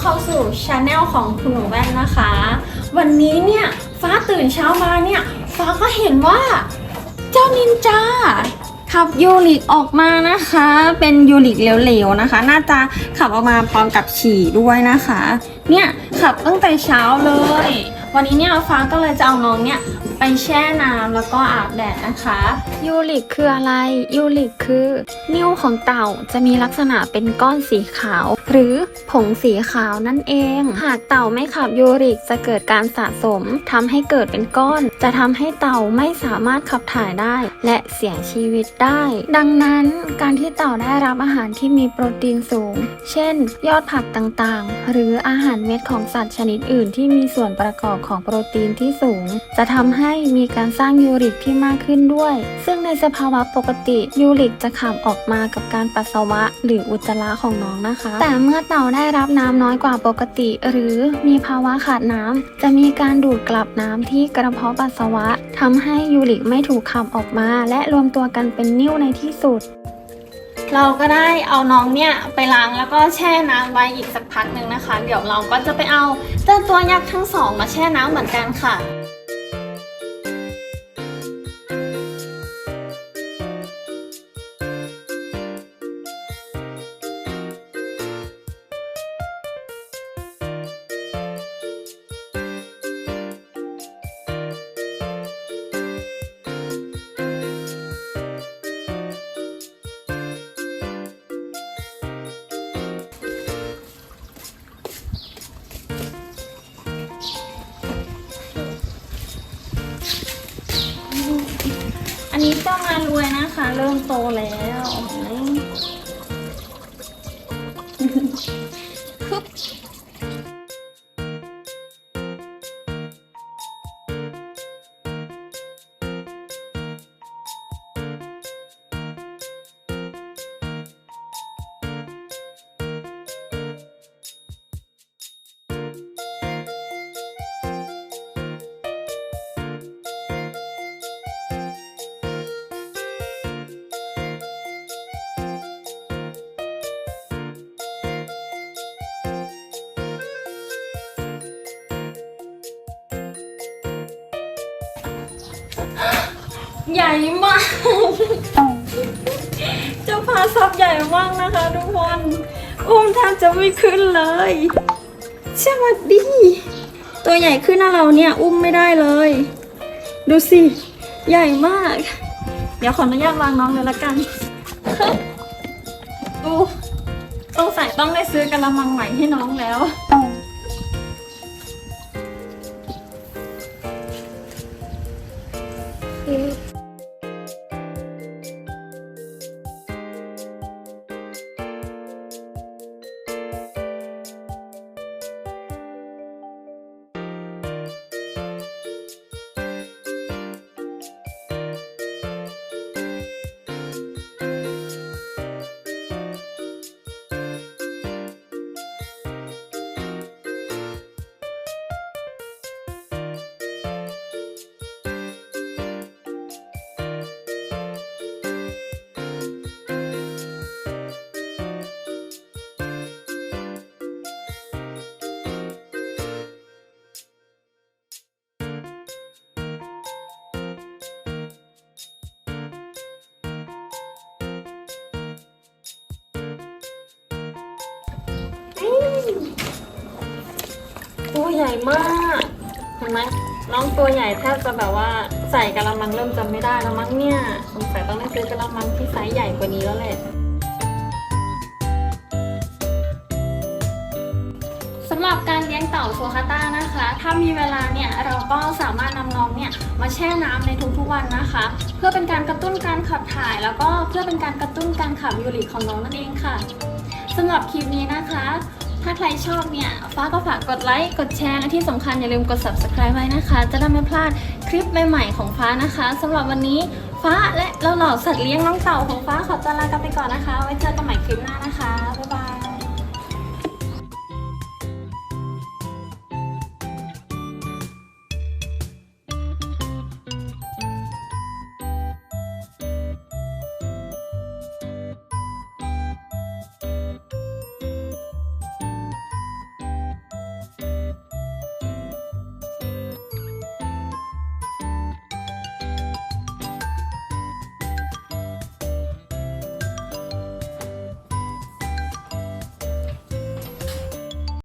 เของคุณหนูแว่นนะคะ วันนี้เนี่ยฟ้าตื่นเช้ามาเนี่ยฟ้าก็เห็นว่าเจ้านินจาขับยูริกออกมานะคะ เป็นยูริกเหลวๆนะคะ น่าจะขับออกมาพร้อมกับฉี่ด้วยนะคะ เนี่ยขับตั้งแต่เช้าเลย วันนี้เนี่ยฟ้าก็เลยจะเอาน้องเนี่ย ไปแช่น้ำแล้วก็อาบแดดนะคะ ยูริกคืออะไร ยูริกคือ นิ้วของเต่าจะมีลักษณะเป็นก้อนสีขาว หรือผงสีขาวนั่นเอง หากเต่าไม่ขับยูริกจะเกิดการสะสมทำให้เกิดเป็นก้อน จะทำให้เต่าไม่สามารถขับถ่ายได้ และเสียชีวิตได้ ดังนั้นการที่เต่าได้รับอาหารที่มีโปรตีนสูง เช่น ยอดผักต่างๆ หรืออาหารเม็ดของสัตว์ชนิดอื่นที่มีส่วนประกอบของโปรตีนที่สูง จะทำให้มีการสร้างยูริกที่มากขึ้นด้วย ซึ่งในสภาวะปกติยูริกจะขับออกมากับการปัสสาวะ หรืออุจจาระของน้องนะคะ แต่เมื่อเต่าได้รับน้ำน้อยกว่าปกติ หรือมีภาวะขาดน้ำจะมีการดูดกลับน้ำที่กระเพาะปัสสาวะทำให้ยูริกไม่ถูกขับออกมา และรวมตัวกันเป็นนิ่วในที่สุดเราก็ได้เอาน้องเนี่ยไปล้างแล้วก็แช่น้ำไว้อีกสักพักหนึ่งนะคะ เดี๋ยวเราก็จะไปเอาเจ้าตัวยักษ์ทั้งสองมาแช่น้ำเหมือนกันค่ะ อันนี้เจ้ามารวยนะคะ เริ่มโตแล้วเห็นไหม ใหญ่มาก เจ้าพาซับใหญ่มากนะคะทุกคน อุ้มแทบจะไม่ขึ้นเลย สวัสดี ตัวใหญ่ขึ้นนะเราเนี่ย อุ้มไม่ได้เลย ดูสิ ใหญ่มาก เดี๋ยวขออนุญาตวางน้องเลยละกันดูต้องใส่ต้องได้ซื้อกระมังใหม่ให้น้องแล้ว ตัวใหญ่มากเห็นไหมน้องตัวใหญ่แทบจะแบบว่าใส่กระมังเริ่มจำไม่ได้แล้วมั้งเนี่ยสงสัยต้องได้ซื้อกระมังที่ไซส์ใหญ่กว่านี้แล้วแหละสำหรับการเลี้ยงเต่าโซคาต้านะคะ ถ้ามีเวลาเนี่ยเราก็สามารถนำน้องเนี่ยมาแช่น้ำในทุกๆวันนะคะ เพื่อเป็นการกระตุ้นการขับถ่าย แล้วก็เพื่อเป็นการกระตุ้นการขับยูริกของน้องนั่นเองค่ะสำหรับคลิปนี้นะคะ ถ้าใครชอบเนี่ยฟ้าก็ฝากกดไลค์กดแชร์และที่สำคัญอย่าลืมกด subscribe ไว้นะคะ จะได้ไม่พลาดคลิปใหม่ๆของฟ้านะคะสำหรับวันนี้ฟ้าและเราเหล่าสัตว์เลี้ยงน้องเต่าของฟ้าขอตัวลากันไปก่อนนะคะ ไว้เจอกันใหม่คลิปหน้านะคะบ๊ายบาย